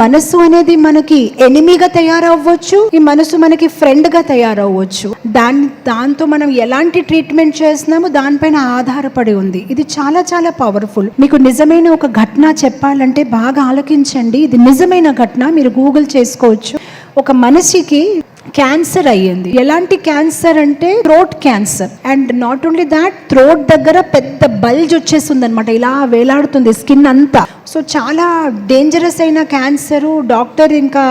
మనసు అనేది మనకి ఎనిమిగా తయారవ్వచ్చు. ఈ మనసు మనకి ఫ్రెండ్గా తయారవ్వచ్చు. దాని దాంతో మనం ఎలాంటి ట్రీట్మెంట్ చేస్తున్నామో దానిపైన ఆధారపడి ఉంది. ఇది చాలా చాలా పవర్ఫుల్. మీకు నిజమైన ఒక ఘటన చెప్పాలంటే బాగా ఆలోకించండి. ఇది నిజమైన ఘటన. మీరు గూగుల్ చేసుకోవచ్చు. ఒక మనిషికి క్యాన్సర్ అయ్యింది. ఎలాంటి క్యాన్సర్ అంటే throat cancer. And not only that throat దగ్గర పెద్ద బల్జ్ వచ్చేస్తుంది అనమాట ఇలా వేలాడుతుంది స్కిన్ అంతా. సో చాలా డేంజరస్ అయిన క్యాన్సర్ డాక్టర్ ఇంకా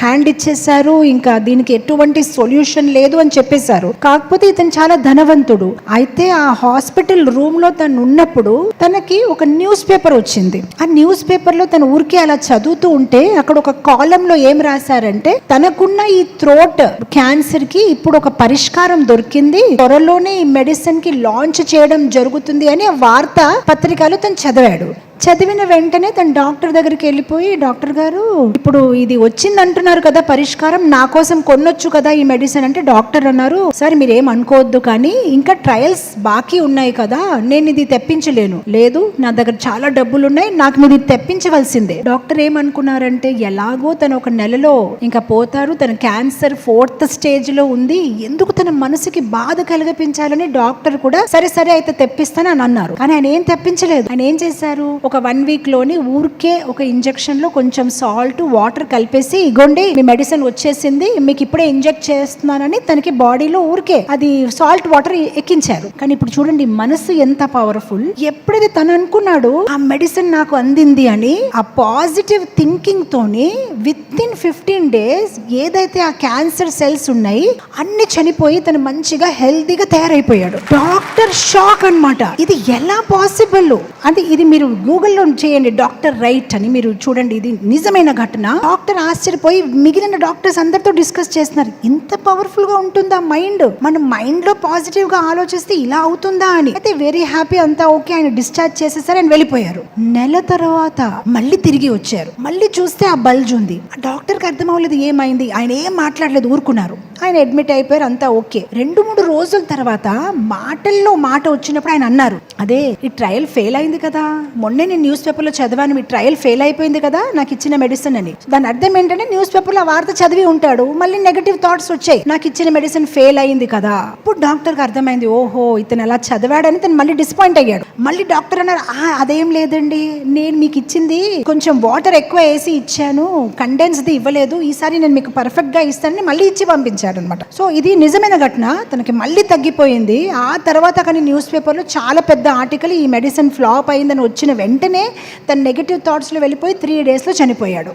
హ్యాండ్ ఇచ్చేసారు ఇంకా దీనికి ఎటువంటి సొల్యూషన్ లేదు అని చెప్పేశారు. కాకపోతే ఇతను చాలా ధనవంతుడు. అయితే ఆ హాస్పిటల్ రూమ్లో తను ఉన్నప్పుడు తనకి ఒక న్యూస్ పేపర్ వచ్చింది. ఆ న్యూస్ పేపర్లో తను ఊరికే అలా చదువుతూ ఉంటే అక్కడ ఒక కాలం లో ఏం రాశారంటే తనకున్న ఈ థ్రోట్ క్యాన్సర్కి ఇప్పుడు ఒక పరిష్కారం దొరికింది. త్వరలోనే ఈ మెడిసిన్కి లాంచ్ చేయడం జరుగుతుంది అని వార్త పత్రికలో తను చదివాడు. చదివిన వెంటనే తను డాక్టర్ దగ్గరికి వెళ్ళిపోయి డాక్టర్ గారు ఇప్పుడు ఇది వచ్చింది అంటున్నారు కదా పరిష్కారం నా కోసం కొనొచ్చు కదా ఈ మెడిసిన్ అంటే డాక్టర్ అన్నారు. సార్ మీరు ఏం అనుకోవద్దు కానీ ఇంకా ట్రయల్స్ బాకీ ఉన్నాయి కదా నేను ఇది తెప్పించలేను. లేదు నా దగ్గర చాలా డబ్బులు ఉన్నాయి నాకు మీరు ఇది తెప్పించవలసిందే. డాక్టర్ ఏమనుకున్నారంటే ఎలాగో తను ఒక నెలలో ఇంకా పోతారు తన క్యాన్సర్ ఫోర్త్ స్టేజ్లో ఉంది ఎందుకు తన మనసుకి బాధ కలిగించాలని డాక్టర్ కూడా సరే సరే అయితే తెప్పిస్తాను అని అన్నారు. కానీ ఆయన ఏం తెప్పించలేదు. ఆయన ఏం చేశారు? ఒక వన్ వీక్లోని ఊరికే ఒక ఇంజెక్షన్లో కొంచెం సాల్ట్ వాటర్ కలిపేసి ఇగోండి మీ మెడిసిన్ వచ్చేసింది మీకు ఇప్పుడే ఇంజెక్ట్ చేస్తున్నానని తనకి బాడీలో ఊరికే అది సాల్ట్ వాటర్ ఎక్కించారు. కానీ ఇప్పుడు చూడండి మనసు ఎంత పవర్ఫుల్ ఎప్పుడైతే తను అనుకున్నాడు ఆ మెడిసిన్ నాకు అందింది అని ఆ పాజిటివ్ థింకింగ్ తోని విత్ ఇన్ ఫిఫ్టీన్ డేస్ ఏదైతే ఆ క్యాన్సర్ సెల్స్ ఉన్నాయి అన్ని చనిపోయి తను మంచిగా హెల్తీగా తయారైపోయాడు. డాక్టర్ షాక్ అన్నమాట. ఇది ఎలా పాసిబుల్ అంటే ఇది మీరు గూగుల్లో చేయండి డాక్టర్ రైట్ అని మీరు చూడండి ఇది నిజమైన ఘటన. డాక్టర్ ఆశ్చర్యపోయి మిగిలిన డాక్టర్స్ అందరితో డిస్కస్ చేస్తున్నారు. ఇంత పవర్ఫుల్గా ఉంటుందా మైండ్ మన మైండ్లో పాజిటివ్గా ఆలోచిస్తే ఇలా అవుతుందా అని. అయితే వెరీ హ్యాపీ అంతా ఓకే ఆయన డిశ్చార్జ్ చేసేసారు ఆయన వెళ్ళిపోయారు. నెల తర్వాత మళ్ళీ తిరిగి వచ్చారు. మళ్ళీ చూస్తే ఆ బల్జ్ ఉంది. ఆ డాక్టర్కి అర్థం అవ్వలేదు ఏమైంది. ఆయన ఏం మాట్లాడలేదు ఊరుకున్నారు. ఆయన అడ్మిట్ అయిపోయారు అంతా ఓకే. రెండు మూడు రోజుల తర్వాత మాటల్లో మాట వచ్చినప్పుడు ఆయన అన్నారు అదే ఈ ట్రయల్ ఫెయిల్ అయింది కదా. మొన్నే నేను న్యూస్ పేపర్లో చదివాను మీ ట్రయల్ ఫెయిల్ అయిపోయింది కదా నాకు ఇచ్చిన మెడిసిన్ అని. దాని అర్థం ఏంటంటే న్యూస్ పేపర్లో ఆ వార్త చదివి ఉంటాడు మళ్ళీ నెగటివ్ థాట్స్ వచ్చాయి. నాకు ఇచ్చిన మెడిసిన్ ఫెయిల్ అయింది కదా. ఇప్పుడు డాక్టర్కి అర్థమైంది ఓహో ఇతను ఎలా చదివాడని తను మళ్ళీ డిసప్పాయింట్ అయ్యాడు. మళ్ళీ డాక్టర్ అన్నారు అదేం లేదండి. నేను మీకు ఇచ్చింది కొంచెం వాటర్ ఎక్కువ వేసి ఇచ్చాను కండెన్స్ది ఇవ్వలేదు. ఈసారి నేను మీకు పర్ఫెక్ట్గా ఇస్తానని మళ్ళీ ఇచ్చి పంపించాను అనమాట సో ఇది నిజమైన ఘటన తనకి మళ్ళీ తగ్గిపోయింది. ఆ తర్వాత కానీ న్యూస్ పేపర్లో చాలా పెద్ద ఆర్టికల్ ఈ మెడిసిన్ ఫ్లాప్ అయిందని వచ్చిన వెంటనే తన నెగిటివ్ థాట్స్లో వెళ్ళిపోయి త్రీ డేస్లో చనిపోయాడు.